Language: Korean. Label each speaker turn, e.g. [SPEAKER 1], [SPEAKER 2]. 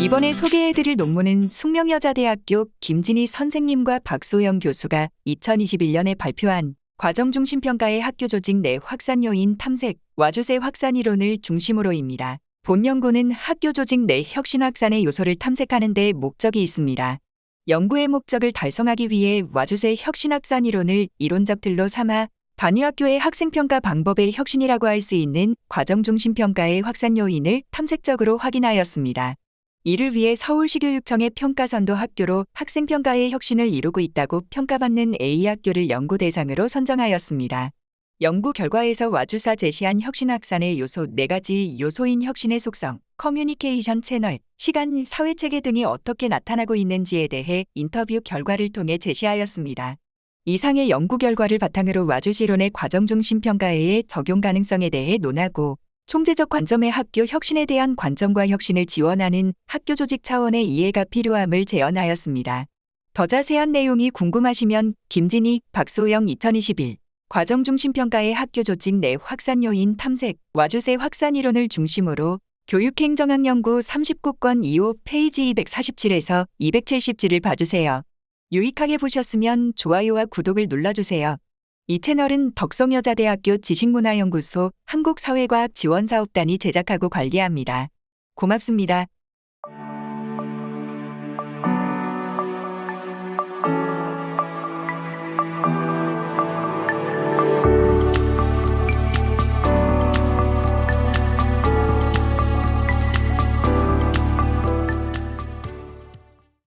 [SPEAKER 1] 이번에 소개해드릴 논문은 숙명여자대학교 김진희 선생님과 박소영 교수가 2021년에 발표한 과정중심평가의 학교 조직 내 확산 요인 탐색, 와주세 확산 이론을 중심으로입니다. 본 연구는 학교 조직 내 혁신 확산의 요소를 탐색하는 데 목적이 있습니다. 연구의 목적을 달성하기 위해 와주세 혁신 확산 이론을 이론적 틀로 삼아 단위학교의 학생평가 방법의 혁신이라고 할 수 있는 과정중심평가의 확산 요인을 탐색적으로 확인하였습니다. 이를 위해 서울시교육청의 평가선도 학교로 학생평가의 혁신을 이루고 있다고 평가받는 A학교를 연구 대상으로 선정하였습니다. 연구 결과에서 와주사 제시한 혁신 확산의 요소 4가지 요소인 혁신의 속성, 커뮤니케이션 채널, 시간, 사회체계 등이 어떻게 나타나고 있는지에 대해 인터뷰 결과를 통해 제시하였습니다. 이상의 연구 결과를 바탕으로 와주시론의 과정중심 평가의 적용 가능성에 대해 논하고 총재적 관점의 학교 혁신에 대한 관점과 혁신을 지원하는 학교 조직 차원의 이해가 필요함을 제언하였습니다. 더 자세한 내용이 궁금하시면 김진희, 박소영 2021 과정중심평가의 학교 조직 내 확산 요인 탐색, 와주세 확산 이론을 중심으로 교육행정학연구 39권 2호 페이지 247에서 270지를 봐주세요. 유익하게 보셨으면 좋아요와 구독을 눌러주세요. 이 채널은 덕성여자대학교 지식문화연구소 한국사회과학 지원사업단이 제작하고 관리합니다. 고맙습니다.